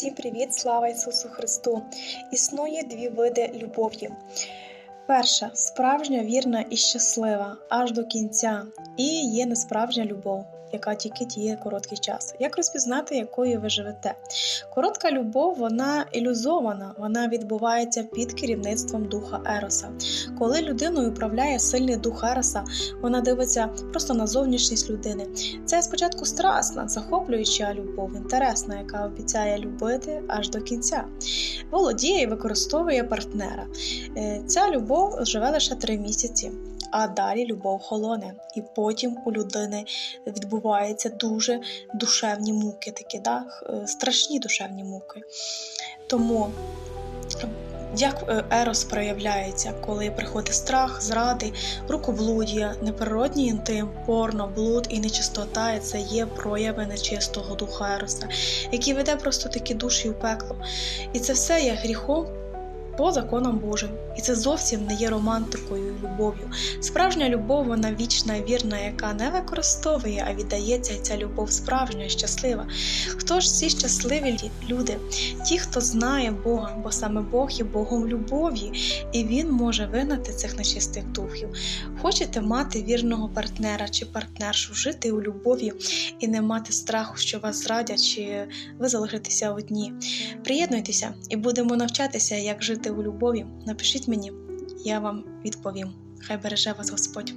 Всім привіт, слава Ісусу Христу! Існує дві види любові. Перша справжня, вірна і щаслива аж до кінця, і є несправжня любов, яка тільки діє короткий час. Як розпізнати, якою ви живете? Коротка любов, вона ілюзована, вона відбувається під керівництвом духа Ероса. Коли людиною управляє сильний дух Ероса, вона дивиться просто на зовнішність людини. Це спочатку страсна, захоплююча любов, інтересна, яка обіцяє любити аж до кінця. Володіє і використовує партнера. Е, Ця любов живе лише три місяці, а далі любов холоне. І потім у людини відбуваються дуже душевні муки, такі да? е, страшні душевні муки. Тому як е, ерос проявляється, коли приходить страх, зради, рукоблудія, неприродній інтим, порно, блуд і нечистота, і це є прояви нечистого духа ероса, який веде просто такі душі в пекло. І це все є гріхом по законам Божим. І це зовсім не є романтикою і любов'ю. Справжня любов, вона вічна вірна, яка не використовує, а віддається, і ця любов справжня, щаслива. Хто ж ці щасливі люди? Ті, хто знає Бога, бо саме Бог є Богом любові, і Він може вигнати цих нечистих духів. Хочете мати вірного партнера чи партнершу, жити у любові і не мати страху, що вас зрадять, чи ви залишитеся одні. Приєднуйтеся і будемо навчатися, як жити у любові. Напишіть мені, я вам відповім. Хай береже вас Господь.